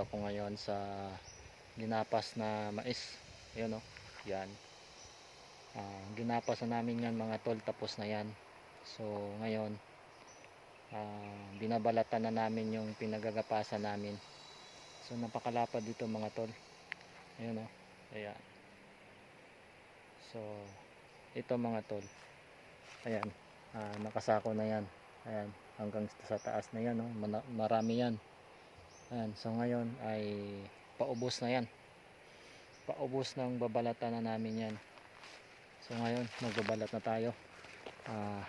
ako ngayon sa ginapas na mais. Ayun oh. Yan. Ah, ginapas na namin yan mga tol tapos na yan. So ngayon ah, binabalatan na namin yung pinagagapasan namin. So napakalapad dito mga tol. Ayun oh. Ayan. So ito mga tol. Ayan. Ah, nakasako na yan. Ayan. Hanggang sa taas na yan. Oh. Marami yan. Ayan. So ngayon ay paubos na yan. Paubos ng babalatan na namin yan. So ngayon magbabalat na tayo. Ah,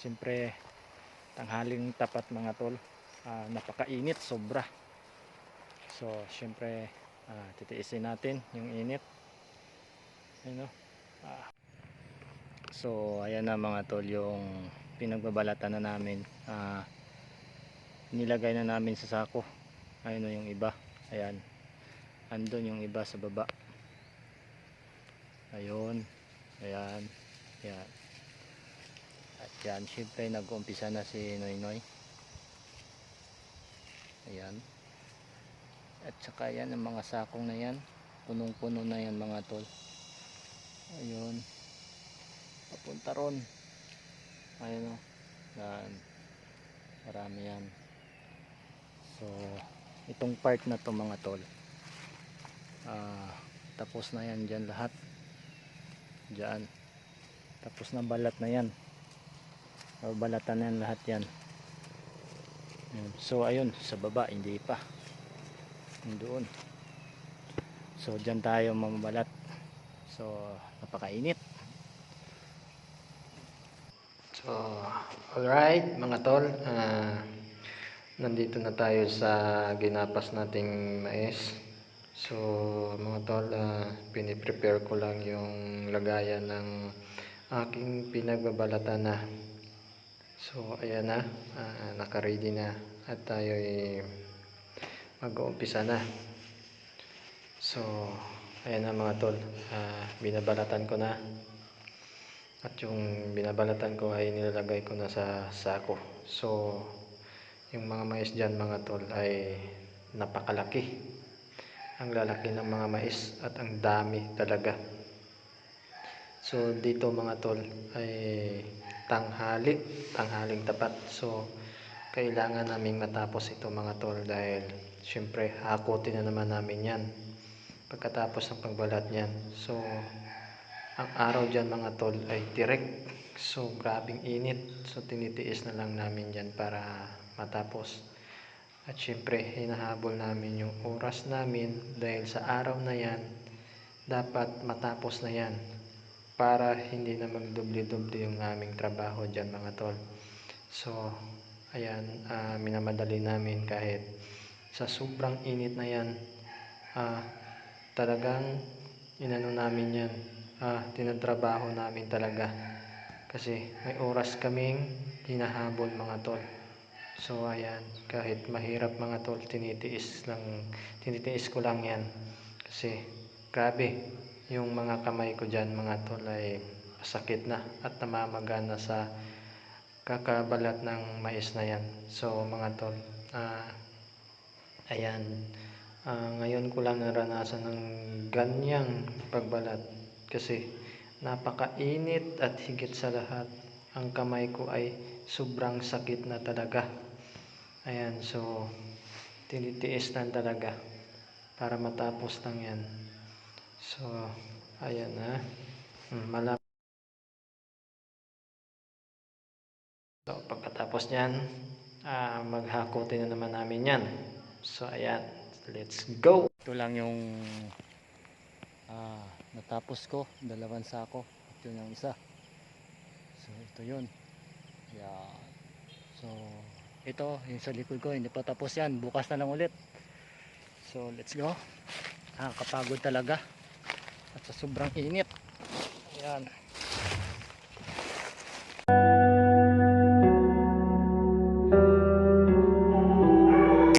Siyempre tanghaling tapat mga tol. Ah, napakainit sobra. So siyempre ah, titiisin natin yung init. Ayun, oh. Ah. So ayan na mga tol yung pinagbabalatan na namin. Ah, nilagay na namin sa sako. Ayun oh, yung iba. Ayan. Andun yung iba sa baba. Ayun. Ayan. Ayan. At yan, syempre nag-umpisa na si Noy Noy. Ayan. At saka yan, ang mga sakong na yan. Punong-puno na yan mga tol. Ayun. Papunta ron. Ayun o. Yan. Marami yan. So, itong part na to mga tol. Ah, tapos na yan dyan lahat. Dyan. Tapos na balat na yan. O balatan na yan lahat yan. So, ayun. Sa baba, hindi pa. Doon. So, dyan tayo mamabalat. So, napakainit. So, alright mga tol, ah, nandito na tayo sa ginapas nating mais. So, mga tol, ah, piniprepare ko lang yung lagayan ng aking pinagbabalatan na. So, ayan na, ah, naka-ready na at tayo mag-uumpisa na. So, ayan na mga tol, ah, binabalatan ko na. At yung binabalatan ko ay nilalagay ko na sa sako. So, yung mga mais dyan mga tol ay napakalaki. Ang lalaki ng mga mais at ang dami talaga. So, dito mga tol ay tanghali, tanghaling tapat. So, kailangan naming matapos ito mga tol dahil syempre hakutin na naman namin yan pagkatapos ng pagbalat niyan. So, ang araw dyan mga tol ay direct. So, grabing init. So, tinitiis na lang namin dyan para matapos. At syempre, hinahabol namin yung oras namin dahil sa araw na yan, dapat matapos na yan para hindi na magdubli-dubli yung aming trabaho dyan mga tol. So, ayan, ah, minamadali namin kahit sa sobrang init na yan, ah, talagang inano namin yan ah, tinatrabaho namin talaga kasi may oras kaming hinahabol mga tol so ayan kahit mahirap mga tol tinitiis lang tinitiis ko lang yan. Kasi grabe yung mga kamay ko dyan mga tol ay masakit na at namamaga na sa kakabalat ng mais na yan. So mga tol ah, ayan. Ah, ngayon ko lang naranasan ng ganyang pagbalat kasi napakainit at higit sa lahat. Ang kamay ko ay sobrang sakit na talaga ayan so tinitiis lang talaga para matapos lang yan so ayan na hmm, malap so pagkatapos nyan ah, maghakotin na naman namin yan so ayan let's go Ito lang yung ah, natapos ko. Dalawang sako. At yun yung isa. So, ito yun. Yan. So, ito, yung sa likod ko, hindi pa tapos yan. Bukas na lang ulit. So, let's go. Nakakapagod talaga. At sa sobrang init. Ayan.